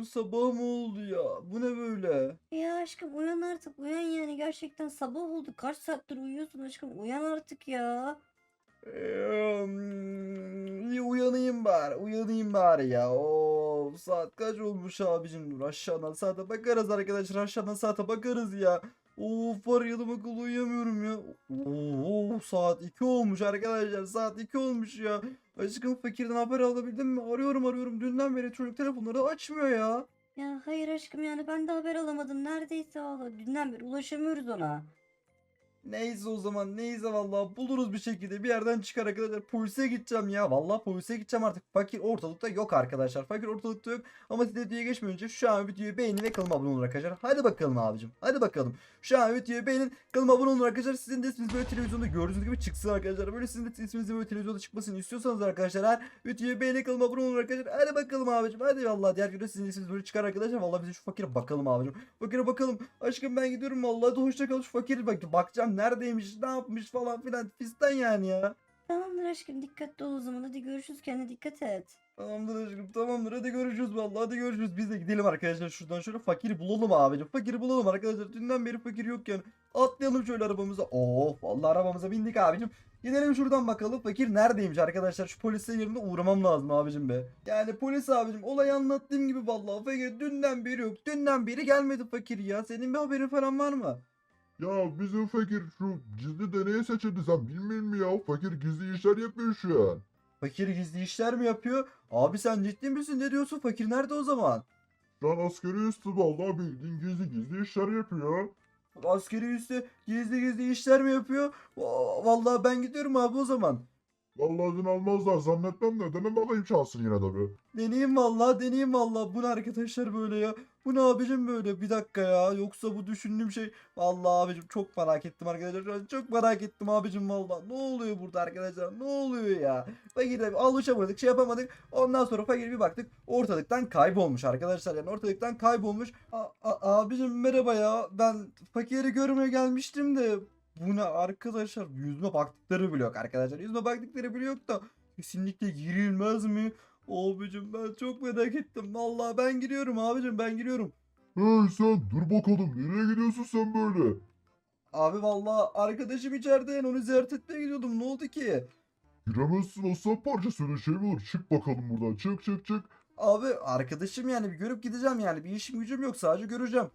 aşkım sabah mı oldu ya? Bu ne böyle? Ya aşkım uyan artık uyan yani gerçekten sabah oldu. Kaç saattir uyuyorsun aşkım uyan artık ya. İyi uyanayım bari. Uyanayım bari ya. Oo, saat kaç olmuş abicim? Dur aşağıdan saate bakarız arkadaşlar. Aşağıdan saate bakarız ya. Of var da akıllı uyuyamıyorum ya. Oo, saat 2 olmuş arkadaşlar. Saat 2 olmuş ya. Aşkım fakirden haber alabildin mi? Arıyorum arıyorum. Dünden beri çocuk telefonları açmıyor ya. Ya hayır aşkım yani ben de haber alamadım. Neredeyse valla dünden beri ulaşamıyoruz ona. Neyse o zaman neyse vallahi buluruz bir şekilde bir yerden çıkar arkadaşlar. Polise gideceğim ya. Vallahi polise gideceğim artık. Fakir ortalıkta yok arkadaşlar. Fakir ortalıkta yok. Ama size videoya geçmeden önce şu an videoyu beğenin ve kanalıma abone olun arkadaşlar. Hadi bakalım abicim. Hadi bakalım. Şu an videoyu beğenin kanalıma abone olun arkadaşlar. Sizin de isminiz böyle televizyonda gördüğünüz gibi çıksın arkadaşlar. Böyle sizin de isminizin böyle televizyonda çıkmasını istiyorsanız arkadaşlar videoyu beğenin kanalıma abone olun arkadaşlar. Hadi bakalım abicim. Hadi vallahi diğer videoda sizin isminiz böyle çıkar arkadaşlar. Vallahi bize şu fakire bakalım abicim. Fakire bakalım. Aşkım ben gidiyorum vallahi. De hoşça kal. Şu fakir bak bakacağım neredeymiş ne yapmış falan filan. Fistan yani ya. Tamamdır aşkım dikkatli ol o zaman. Hadi görüşürüz kendine dikkat et. Tamamdır aşkım tamamdır. Hadi görüşürüz vallahi hadi görüşürüz. Biz de gidelim arkadaşlar şuradan şöyle fakiri bulalım abicim. Fakiri bulalım arkadaşlar. Dünden beri fakir yokken atlayalım şöyle arabamıza. Of vallahi arabamıza bindik abicim. Gidelim şuradan bakalım. Fakir neredeymiş arkadaşlar? Şu polisin yerine uğramam lazım abicim be. Yani polis abicim olayı anlattığım gibi vallahi fakir dünden beri yok. Dünden beri gelmedi fakir ya. Senin bir haberin falan var mı? Ya bizim fakir şu gizli deneye seçildi sen bilmiyor musun ya? Fakir gizli işler yapıyor şu an. Fakir gizli işler mi yapıyor? Abi sen ciddi misin ne diyorsun fakir nerede o zaman? Şu an askeri üstü vallahi bildiğin gizli gizli işler yapıyor. Askeri üssü gizli gizli işler mi yapıyor? Va- Vallahi ben gidiyorum abi o zaman. Vallahi izin almazlar zannetmem de dene bakayım çalsın yine de bir. Deneyeyim vallahi deneyeyim vallahi. Bu ne arkadaşlar böyle ya? Bu ne abicim böyle? Bir dakika ya. Yoksa bu düşündüğüm şey. Vallahi abicim çok merak ettim arkadaşlar. Çok merak ettim abicim vallahi. Ne oluyor burada arkadaşlar? Ne oluyor ya? Fakirle alışamadık şey yapamadık. Ondan sonra fakir bir baktık. Ortalıktan kaybolmuş arkadaşlar. Yani ortalıktan kaybolmuş. A- a- abicim merhaba ya. Ben fakiri görmeye gelmiştim de. Bu ne arkadaşlar? Yüzüme baktıkları bile yok arkadaşlar. Yüzüme baktıkları bile yok da. Kesinlikle girilmez mi? Abicim ben çok merak ettim. Vallahi ben giriyorum abicim ben giriyorum. Hey sen dur bakalım nereye gidiyorsun sen böyle? Abi vallahi arkadaşım içeride yani onu ziyaret etmeye gidiyordum. Ne oldu ki? Giremezsin aslan parçası öyle şey mi olur? Çık bakalım buradan çık çık çık. Abi arkadaşım yani bir görüp gideceğim yani. Bir işim gücüm yok sadece göreceğim.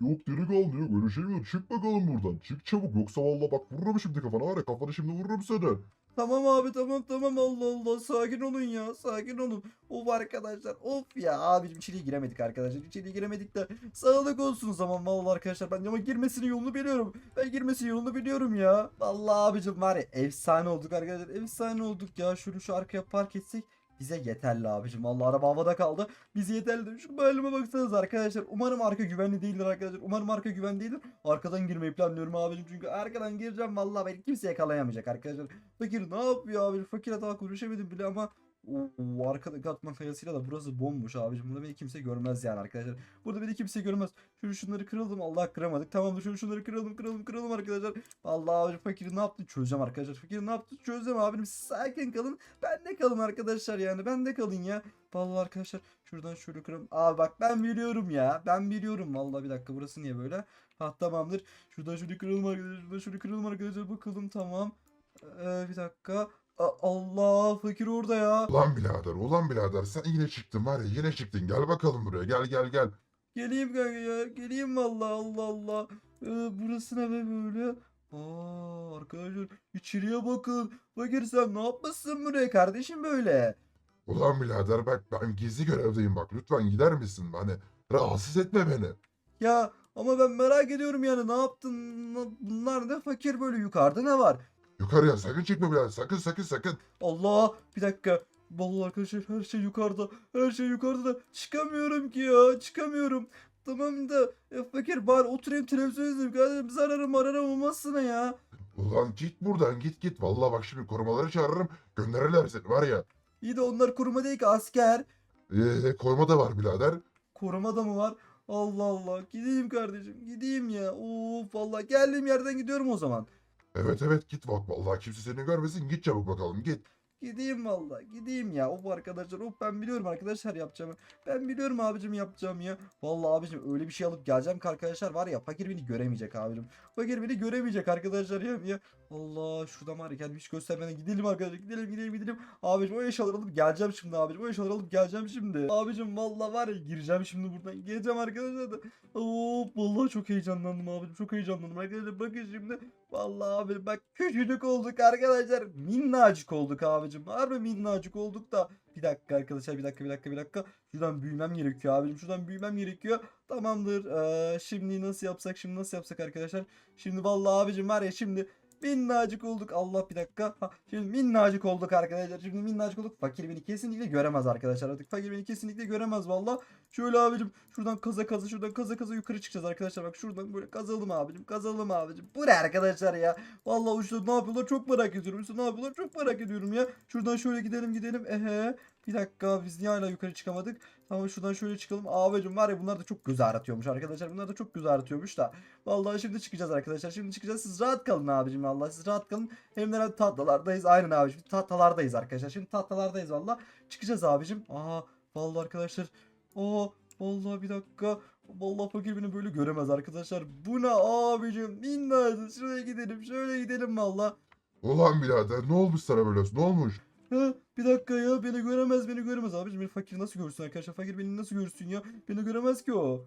Yok delikanlı yok öyle şey mi olur? Çık bakalım buradan çık çabuk yoksa vallahi bak vururum şimdi kafana var ya kafanı şimdi vururum seni. Tamam abi tamam tamam. Allah Allah. Sakin olun ya sakin olun. Of arkadaşlar of ya. Abicim içeriye giremedik arkadaşlar. İçeriye giremedik de sağlık olsun zaman. Vallahi arkadaşlar ben ama girmesinin yolunu biliyorum. Ben girmesinin yolunu biliyorum ya. Vallahi abicim var ya efsane olduk arkadaşlar. Efsane olduk ya. Şunu şu arkaya park etsek bize yeterli abicim. Vallahi araba havada kaldı. Bize yeterli. Şu halime baksanız arkadaşlar. Umarım arka güvenli değildir arkadaşlar. Umarım arka güvenli değildir. Arkadan girmeyi planlıyorum abicim. Çünkü arkadan gireceğim. Vallahi beni kimse yakalayamayacak arkadaşlar. Fakir ne yapıyor abi? Fakirle daha konuşamadım bile ama Oo, arkada katman kayasıyla da burası bomboş abicim. Burada beni kimse görmez yani arkadaşlar. Burada beni kimse görmez. Şunu şunları kıralım. Allah kıramadık. Tamamdır. Şunu şunları kıralım kıralım kıralım arkadaşlar. Vallahi abicim fakiri ne yaptı çözeceğim arkadaşlar. Fakiri ne yaptı çözeceğim abim. Sakin kalın. Ben de kalın arkadaşlar yani. Ben de kalın ya. Vallahi arkadaşlar şuradan şöyle kıralım. Abi bak ben biliyorum ya. Ben biliyorum. Vallahi bir dakika burası niye böyle? Ha tamamdır. Şuradan şöyle kıralım arkadaşlar. Şuradan şöyle kıralım arkadaşlar. Bakalım tamam. Ee, bir dakika. A- Allah fakir orada ya. Ulan birader ulan birader sen yine çıktın var ya yine çıktın gel bakalım buraya gel gel gel. Geleyim kanka ya. Geleyim vallahi Allah Allah. Ee, burası ne be böyle? Aa arkadaşlar içeriye bakın. Fakir sen ne yapmışsın buraya kardeşim böyle? Ulan birader bak ben gizli görevdeyim bak lütfen gider misin? Hani rahatsız etme beni. Ya ama ben merak ediyorum yani ne yaptın? Bunlar ne fakir böyle yukarıda ne var? Yukarıya sakın çıkma birader sakın sakın sakın. Allah bir dakika. Vallahi arkadaşlar her şey yukarıda. Her şey yukarıda da çıkamıyorum ki ya. Çıkamıyorum. Tamam da ya fakir bari oturayım televizyon izleyeyim. Kardeşim zararım mararım olmazsana ya. Ulan git buradan git git. Vallahi bak şimdi korumaları çağırırım gönderirler seni var ya. İyi de onlar koruma değil ki asker. Ee, koyma da var birader. Koruma da mı var? Allah Allah. Gideyim kardeşim. Gideyim ya. Of vallahi geldiğim yerden gidiyorum o zaman. Evet evet git bak vallahi kimse seni görmesin git çabuk bakalım git. Gideyim valla. Gideyim ya. Of arkadaşlar. Of ben biliyorum arkadaşlar yapacağımı. Ben biliyorum abicim yapacağım ya. Vallahi abicim öyle bir şey alıp geleceğim ki arkadaşlar var ya fakir beni göremeyecek abicim. Fakir beni göremeyecek arkadaşlar ya. ya. Allah şuradan var ya kendimi hiç göstermeden gidelim arkadaşlar. Gidelim gidelim gidelim. Abicim o eşyaları alıp geleceğim şimdi abicim. O eşyaları alıp geleceğim şimdi. Abicim vallahi var ya gireceğim şimdi buradan. Geleceğim arkadaşlar da. Of vallahi çok heyecanlandım abicim. Çok heyecanlandım arkadaşlar. Bakın şimdi. Vallahi abi bak küçücük olduk arkadaşlar. Minnacık olduk abicim. Harbi minnacık olduk da. Bir dakika arkadaşlar bir dakika bir dakika bir dakika. Şuradan büyümem gerekiyor abicim. Şuradan büyümem gerekiyor. Tamamdır. Ee, şimdi nasıl yapsak şimdi nasıl yapsak arkadaşlar. Şimdi vallahi abicim var ya şimdi minnacık olduk. Allah bir dakika. Ha, şimdi minnacık olduk arkadaşlar. Şimdi minnacık olduk. Fakir beni kesinlikle göremez arkadaşlar. Artık fakir beni kesinlikle göremez valla. Şöyle abicim şuradan kaza kaza şuradan kaza kaza yukarı çıkacağız arkadaşlar. Bak şuradan böyle kazalım abicim. Kazalım abicim. Bu ne arkadaşlar ya? Vallahi uçta ne yapıyorlar çok merak ediyorum. Uçta ne yapıyorlar çok merak ediyorum ya. Şuradan şöyle gidelim gidelim. Ehe. Bir dakika biz niye hala yukarı çıkamadık? Tamam şuradan şöyle çıkalım. Abicim var ya bunlar da çok göz ağrıtıyormuş arkadaşlar. Bunlar da çok göz ağrıtıyormuş da. Vallahi şimdi çıkacağız arkadaşlar. Şimdi çıkacağız. Siz rahat kalın abicim vallahi. Siz rahat kalın. Hem de tatlılardayız. Aynen abicim. Tahtalardayız arkadaşlar. Şimdi tahtalardayız valla. Çıkacağız abicim. Aha vallahi arkadaşlar. Aa vallahi bir dakika. Vallahi fakir beni böyle göremez arkadaşlar. Bu ne abicim? Minnacık. Şuraya gidelim. Şöyle gidelim valla. Ulan birader ne olmuş sana böyle? Ne olmuş? Ha, bir dakika ya beni göremez beni göremez abicim beni fakir nasıl görsün arkadaşlar fakir beni nasıl görsün ya beni göremez ki o.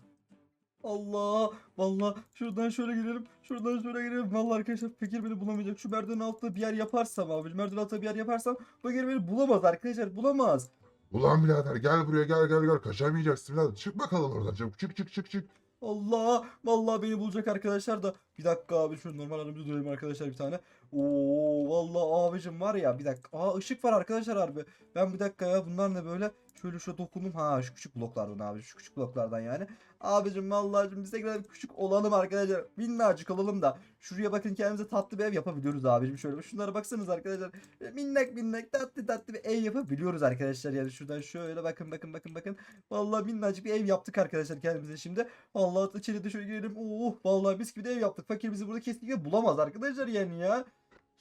Allah vallahi şuradan şöyle girelim şuradan şöyle girelim vallahi arkadaşlar fakir beni bulamayacak şu merdivenin altında bir yer yaparsam abicim merdivenin altında bir yer yaparsam fakir beni bulamaz arkadaşlar bulamaz. Ulan birader gel buraya gel gel gel kaçamayacaksın birader. Çık bakalım oradan çabuk çık çık çık çık. Allah vallahi beni bulacak arkadaşlar da bir dakika abi şu normal aramızda durayım arkadaşlar bir tane. Oo vallahi abicim var ya bir dakika. Aa ışık var arkadaşlar harbi. Ben bir dakika ya bunlar ne böyle? Şöyle şu dokundum. Ha şu küçük bloklardan abi. Şu küçük bloklardan yani. Abicim vallahi biz tekrar küçük olalım arkadaşlar. Minnacık olalım da. Şuraya bakın kendimize tatlı bir ev yapabiliyoruz abicim. Şöyle şunlara baksanız arkadaşlar. Böyle Minnak minnak tatlı tatlı bir ev yapabiliyoruz arkadaşlar. Yani şuradan şöyle bakın bakın bakın bakın. Vallahi minnacık bir ev yaptık arkadaşlar kendimize şimdi. Vallahi içeri de şöyle girelim. Oh vallahi biz gibi de ev yaptık. Fakir bizi burada kesinlikle bulamaz arkadaşlar yani ya.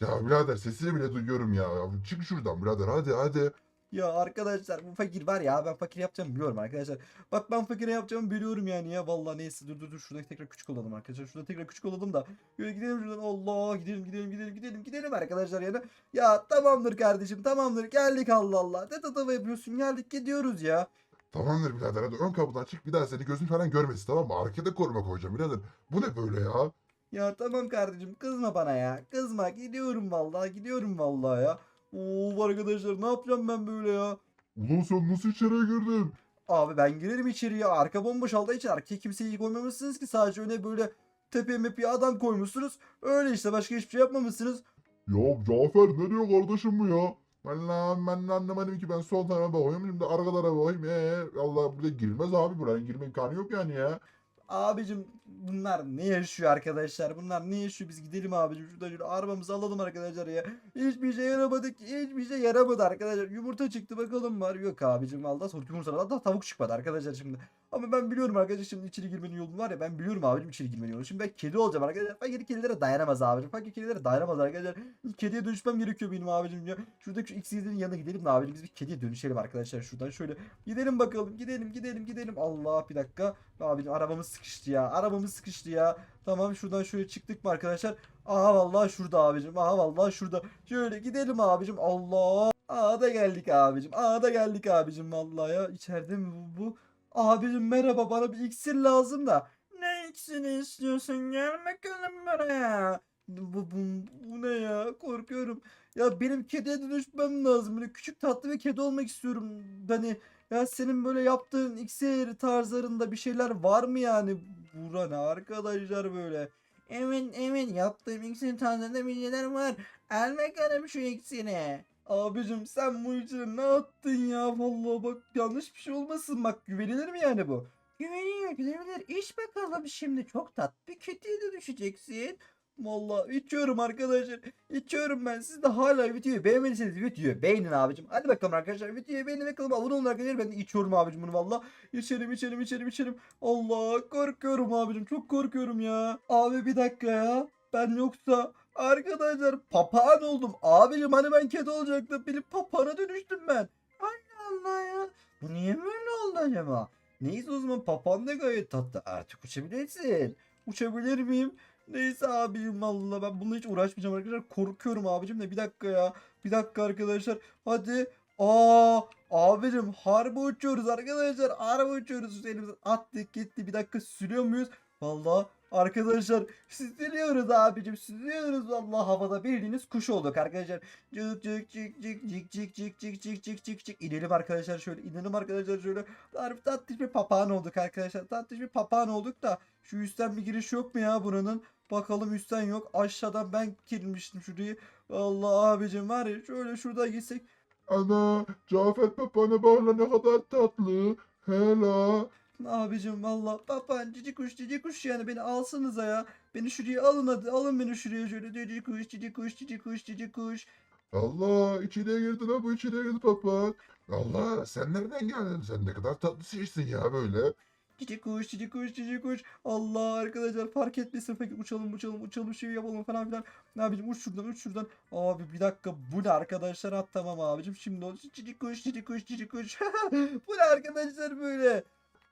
Ya birader sesini bile duyuyorum ya. Çık şuradan birader hadi hadi. Ya arkadaşlar bu fakir var ya ben fakir yapacağım biliyorum arkadaşlar. Bak ben fakire yapacağımı biliyorum yani ya. Vallahi neyse dur dur dur şurada tekrar küçük olalım arkadaşlar. Şurada tekrar küçük olalım da. Böyle gidelim şuradan Allah gidelim gidelim gidelim gidelim gidelim arkadaşlar yani. Ya tamamdır kardeşim tamamdır geldik Allah Allah. Ne tatava yapıyorsun geldik gidiyoruz ya. Tamamdır birader hadi ön kapıdan çık bir daha seni gözün falan görmesin tamam mı? Arkada koruma koyacağım birader. Bu ne böyle ya? Ya tamam kardeşim kızma bana ya. Kızma gidiyorum vallahi gidiyorum vallahi ya. Oo arkadaşlar ne yapacağım ben böyle ya. Ulan sen nasıl içeriye girdin? Abi ben girerim içeriye. Arka bomboş aldığı için arkaya kimseyi koymamışsınız ki. Sadece öne böyle tepe mepe adam koymuşsunuz. Öyle işte başka hiçbir şey yapmamışsınız. Ya Cafer ne diyor kardeşim bu ya? Ben lan ben de anlamadım ki ben sol tarafa bakıyorum şimdi arkalara bakayım. Ee, Allah burada girilmez abi buraya girme imkanı yok yani ya. Abicim bunlar ne yaşıyor arkadaşlar? Bunlar ne yaşıyor? Biz gidelim abicim. Şuradan şöyle arabamızı alalım arkadaşlar ya. Hiçbir şey yaramadı ki. Hiçbir şey yaramadı arkadaşlar. Yumurta çıktı bakalım var. Yok abicim valla yumurtadan da tavuk çıkmadı arkadaşlar şimdi. Ama ben biliyorum arkadaşlar şimdi içeri girmenin yolu var ya ben biliyorum abicim içeri girmenin yolu. Şimdi ben kedi olacağım arkadaşlar. Fakir kedilere dayanamaz abicim. Fakir kedilere dayanamaz arkadaşlar. Kediye dönüşmem gerekiyor benim abicim ya. Şuradaki şu X7'nin yanına gidelim de abicim biz bir kediye dönüşelim arkadaşlar şuradan şöyle. Gidelim bakalım gidelim gidelim gidelim. Allah bir dakika. Abicim arabamız sıkıştı ya. Arabamız sıkıştı ya. Tamam şuradan şöyle çıktık mı arkadaşlar? Aha vallahi şurada abicim. Aha vallahi şurada. Şöyle gidelim abicim. Allah. Aa da geldik abicim. Aa da geldik abicim vallahi ya. İçeride mi bu? bu? Abicim merhaba bana bir iksir lazım da. Ne iksiri istiyorsun? Gel bakalım buraya. Bu, bu, bu ne ya? Korkuyorum. Ya benim kediye dönüşmem lazım. Böyle küçük tatlı bir kedi olmak istiyorum. Hani ya senin böyle yaptığın iksir tarzlarında bir şeyler var mı yani? Bura ne arkadaşlar böyle? Evet evet yaptığım iksir tarzlarında bir şeyler var. Al bakalım şu iksiri. Abicim sen iksiri ne attın ya? Vallahi bak yanlış bir şey olmasın bak güvenilir mi yani bu? Güvenilir güvenilir. İç bakalım şimdi çok tatlı bir kediye dönüşeceksin. Vallahi içiyorum arkadaşlar. İçiyorum ben. Siz de hala videoyu beğenmediyseniz videoyu beğenin abicim. Hadi bakalım arkadaşlar. Videoyu beğenin bakalım. Abone olun arkadaşlar. Ben de içiyorum abicim bunu valla. İçerim içerim içerim içerim. Allah korkuyorum abicim. Çok korkuyorum ya. Abi bir dakika ya. Ben yoksa Arkadaşlar papağan oldum. Abicim hani ben kedi olacaktım. Benim papağana dönüştüm ben. Allah Allah ya. Bu niye böyle oldu acaba? Neyse o zaman papağan da gayet tatlı. Artık uçabilirsin. Uçabilir miyim? Neyse abicim valla ben bununla hiç uğraşmayacağım arkadaşlar. Korkuyorum abicim de bir dakika ya. Bir dakika arkadaşlar. Hadi. Aa abicim harbi uçuyoruz arkadaşlar. Harbi uçuyoruz. Elimizden attık gitti. Bir dakika sürüyor muyuz? Valla arkadaşlar süzülüyoruz abicim. Süzülüyoruz valla havada bildiğiniz kuş olduk arkadaşlar. Cık cık cık cık cık cık cık cık cık cık cık cık İnelim arkadaşlar şöyle inelim arkadaşlar şöyle. Harbi tatlış bir papağan olduk arkadaşlar. Tatlış bir papağan olduk da şu üstten bir giriş yok mu ya buranın? Bakalım üstten yok. Aşağıdan ben girmiştim şurayı. Allah abicim var ya şöyle şurada gitsek. Ana Cafer papağana bağla ne kadar tatlı. Hela. Abicim valla papağan cici kuş cici kuş yani beni alsanıza ya. Beni şuraya alın hadi alın beni şuraya şöyle cici kuş cici kuş cici kuş cici kuş. Allah içine girdi lan bu içine girdi papağan. Allah sen nereden geldin? Sen ne kadar tatlı şeysin ya böyle. Cici kuş cici kuş cici kuş. Allah arkadaşlar fark etmesin peki uçalım uçalım uçalım şey yapalım falan filan. Ne abicim uç şuradan uç şuradan. Abi bir dakika bu ne arkadaşlar ha tamam abicim şimdi o cici kuş cici kuş cici kuş. bu ne arkadaşlar böyle.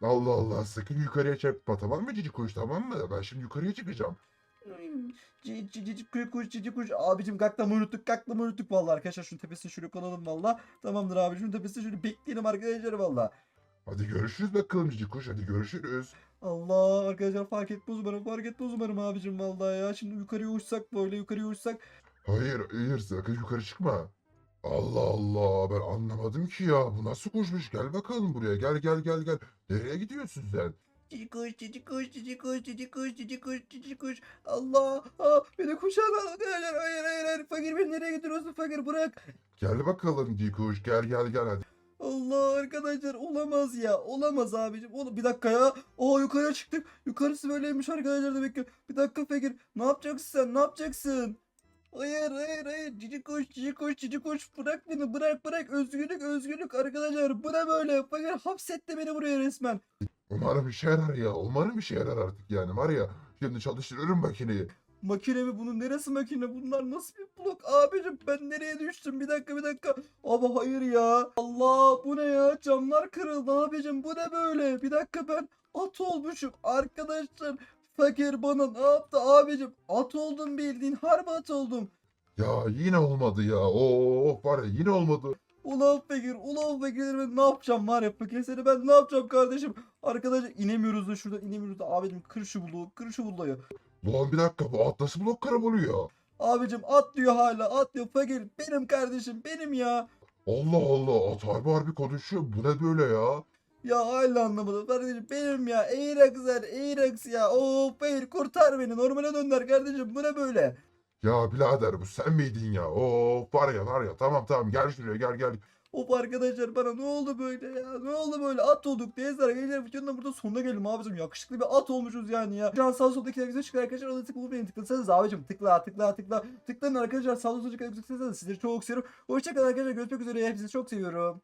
Allah Allah sakın yukarıya çarpma tamam mı cici kuş tamam mı? Ben şimdi yukarıya çıkacağım. Cici cici kuş cici kuş. Abicim gaklamayı unuttuk gaklamayı unuttuk vallahi arkadaşlar şunun tepesine şöyle konalım valla. Tamamdır abi şunun tepesine şöyle bekleyelim arkadaşlar valla. Hadi görüşürüz bakalım cici kuş hadi görüşürüz. Allah arkadaşlar fark etmez umarım fark etmez umarım abicim vallahi ya. Şimdi yukarıya uçsak böyle yukarıya uçsak. Hayır hayır sakın yukarı çıkma. Allah Allah ben anlamadım ki ya. Bu nasıl kuşmuş? Gel bakalım buraya. Gel gel gel gel. Nereye gidiyorsun sen? Cici kuş cici kuş cici kuş cici kuş cici kuş cici kuş. Allah ah, beni kuşağına arkadaşlar hayır hayır hayır. Fakir beni nereye götürüyorsun fakir bırak. Gel bakalım cici kuş. Gel gel gel hadi. Allah arkadaşlar olamaz ya olamaz abicim. Oğlum bir dakika ya. Aa yukarıya çıktık. Yukarısı böyleymiş arkadaşlar demek ki. Bir dakika Fakir ne yapacaksın sen ne yapacaksın? Hayır hayır hayır. Cici kuş cici kuş cici kuş bırak beni bırak bırak. Özgürlük özgürlük. Arkadaşlar bu ne böyle? Fakir hapsetti beni buraya resmen. Umarım işe yarar ya. Umarım işe yarar artık yani. Var ya. Şimdi çalıştırıyorum makineyi. Makine mi bunun? Neresi makine? Bunlar nasıl bir blok? Abicim ben nereye düştüm? Bir dakika bir dakika. Ama hayır ya. Allah bu ne ya? Camlar kırıldı abicim. Bu ne böyle? Bir dakika ben at olmuşum. Arkadaşlar Fakir bana ne yaptı abicim at oldum bildiğin harbi at oldum Ya yine olmadı ya. Oo var ya yine olmadı. Ulan Fakir ulan Fakir ben ne yapacağım var ya Fakir seni ben ne yapacağım kardeşim Arkadaşlar inemiyoruz da şuradan inemiyoruz da abicim kır şu bloğu kır şu bloğu Ulan bir dakika bu at nasıl blok karabalıyor? Abicim at diyor hala at diyor Fakir benim kardeşim benim ya Allah Allah at harbi harbi konuşuyor. Bu ne böyle ya? Ya hala anlamadım. Kardeşim benim ya. Eğrax ver. Eğrax ya. Oo hayır kurtar beni. Normale dönder kardeşim. Bu ne böyle? Ya birader bu sen miydin ya? Oo var ya var ya tamam tamam gel şuraya gel gel. Of arkadaşlar bana ne oldu böyle ya? Ne oldu böyle? At olduk. Teyzeler geceler videonun da burada sonuna gelelim abicim. Yakışıklı bir at olmuşuz yani ya. Şu an sağ soldaki televizyon çıkıyor arkadaşlar. Ona tıklayıp beni tıklasanız abicim. Tıkla tıkla tıkla. Tıklayın arkadaşlar. Sağ soldaki televizyon tıklasanız sizleri çok seviyorum. Hoşçakalın arkadaşlar. Görüşmek üzere. Hepinizi çok seviyorum.